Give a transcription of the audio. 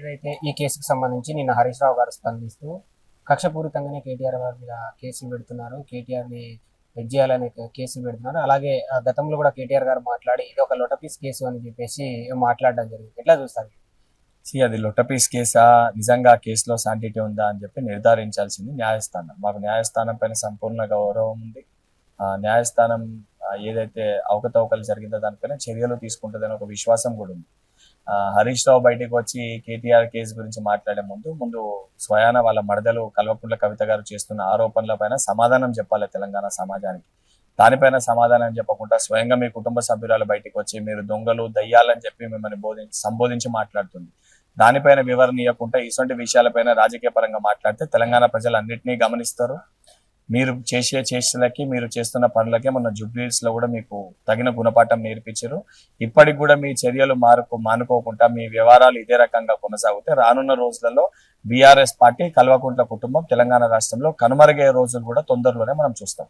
ఏదైతే ఈ కేసుకు సంబంధించి నిన్న హరీష్ రావు గారు స్పందిస్తూ కక్షపూరితంగానే కేటీఆర్ గారి మీద కేసులు పెడుతున్నారు. కేటీఆర్ని హెడ్ చేయాలని కేసులు పెడుతున్నారు. అలాగే ఆ గతంలో కూడా కేటీఆర్ గారు మాట్లాడి ఇది ఒక లొటపీస్ కేసు అని చెప్పేసి మాట్లాడడం జరిగింది. ఎట్లా చూస్తారు? సి అది లొటపీస్ కేసా? నిజంగా కేసులో శాంటిటీ ఉందా అని చెప్పి నిర్ధారించాల్సింది న్యాయస్థానం. మాకు న్యాయస్థానం పైన సంపూర్ణ గౌరవం ఉంది. ఆ న్యాయస్థానం ఏదైతే అవకతవకలు జరిగిందో దానిపైన చర్యలు తీసుకుంటుందని ఒక విశ్వాసం కూడా ఉంది. హరీష్ రావు బయటకు వచ్చి కేటీఆర్ కేసు గురించి మాట్లాడే ముందు ముందు స్వయాన వాళ్ళ మడదలు కల్వకుంట్ల కవిత గారు చేస్తున్న ఆరోపణల పైన సమాధానం చెప్పాలి తెలంగాణ సమాజానికి. దానిపైన సమాధానం చెప్పకుండా స్వయంగా మీ కుటుంబ సభ్యురాలు బయటకు వచ్చి మీరు దొంగలు దయ్యాలని చెప్పి మిమ్మల్ని బోధించి సంబోధించి మాట్లాడుతుంది. దానిపైన వివరణ ఇవ్వకుండా ఇటువంటి విషయాలపైన రాజకీయ పరంగా మాట్లాడితే తెలంగాణ ప్రజలు అన్నింటినీ గమనిస్తారు. మీరు చేసే చేష్టలకి మీరు చేస్తున్న పనులకే మన జూబ్లీస్లో కూడా మీకు తగిన గుణపాఠం నేర్పించారు. ఇప్పటికి కూడా మీ చర్యలు మారుకు మానుకోకుండా మీ వ్యవహారాలు ఇదే రకంగా కొనసాగితే రానున్న రోజులలో బీఆర్ఎస్ పార్టీ కల్వకుంట్ల కుటుంబం తెలంగాణ రాష్ట్రంలో కనుమరుగే రోజులు కూడా తొందరలోనే మనం చూస్తాం.